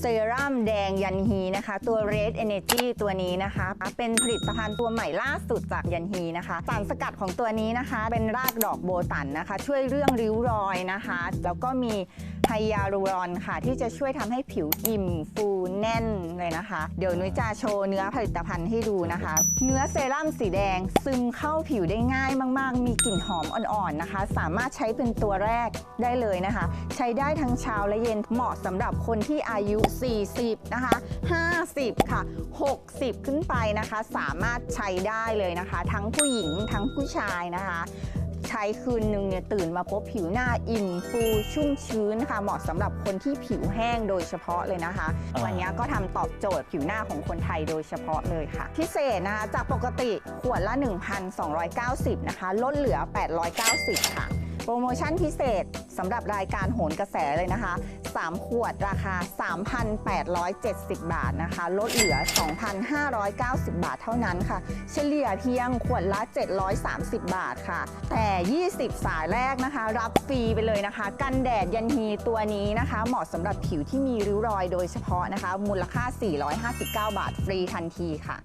เซรั่มแดงยันฮีนะคะ ตัว Red Energy ตัวนี้นะคะ เป็นผลิตภัณฑ์ตัวใหม่ล่าสุดจากยันฮีนะคะ สารสกัดของตัวนี้นะคะ เป็นรากดอกโบตันนะคะ ช่วยเรื่องริ้วรอยนะคะ แล้วก็มี ไฮยาลูรอนค่ะ ที่จะช่วยทำให้ผิวอิ่มฟูแน่นเลยนะคะ เดี๋ยวนุ้ยจะโชว์เนื้อผลิตภัณฑ์ให้ดูนะคะ เนื้อเซรั่มสีแดง ซึมเข้าผิวได้ง่ายมาก ๆ มีกลิ่นหอมอ่อน ๆ นะคะ สามารถใช้เป็นตัวแรกได้เลยนะคะ ใช้ได้ทั้งเช้าและเย็นเหมาะสำหรับคนที่อายุ 40 นะคะ 50 ค่ะ 60 ขึ้นไปนะคะ สามารถใช้ได้เลยนะคะ ทั้งผู้หญิงทั้งผู้ชายนะคะ ใช้คืนหนึ่งเนี่ยตื่นมาพบผิวหน้าอิ่มฟูชุ่มชื้นค่ะเหมาะสำหรับคนที่ผิวแห้งโดยเฉพาะเลยนะคะอ่าวันนี้ก็ทำตอบโจทย์ผิวหน้าของคนไทยโดยเฉพาะเลยค่ะ พิเศษนะคะจากปกติขวดละ 1,290 นะคะ ลดเหลือ 890 ค่ะ โปรโมชั่นพิเศษ สำหรับรายการโหนกระแสเลยนะคะ 3 ขวดราคา 3,870 บาทนะคะ ลดเหลือ 2,590 บาทเท่านั้นค่ะ เฉลี่ยเพียงขวดละ 730 บาทค่ะ แต่ 20 สายแรกนะคะ รับฟรีไปเลยนะคะ กันแดดยันฮีตัวนี้นะคะ เหมาะสำหรับผิวที่มีริ้วรอยโดยเฉพาะนะคะ มูลค่า 459 บาทฟรีทันทีค่ะ